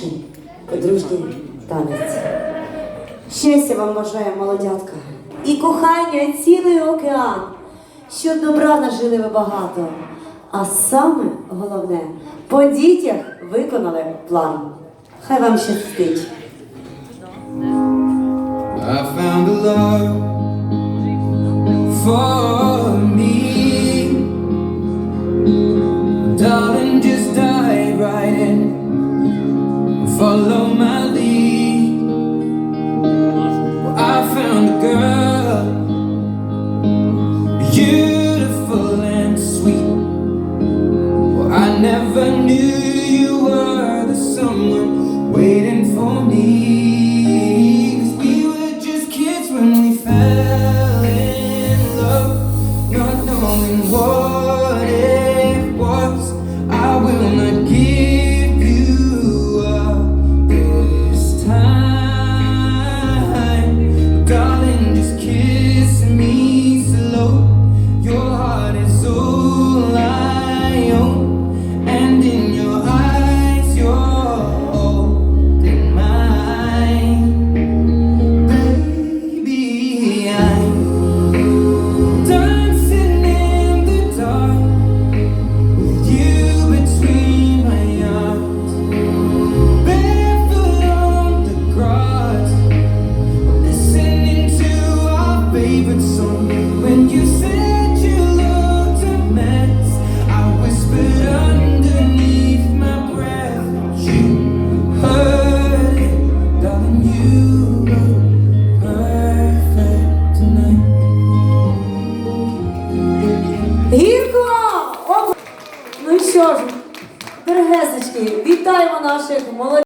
перший подружній танець. Щастя вам бажає молодятка і кохання цілий океан, що добра нажили ви багато. А саме головне, по дітях виконали план. Хай вам щастить. I found a love for follow my lead. Well, I found a girl. You. що ж, Дергесечки, вітаємо наших молодих.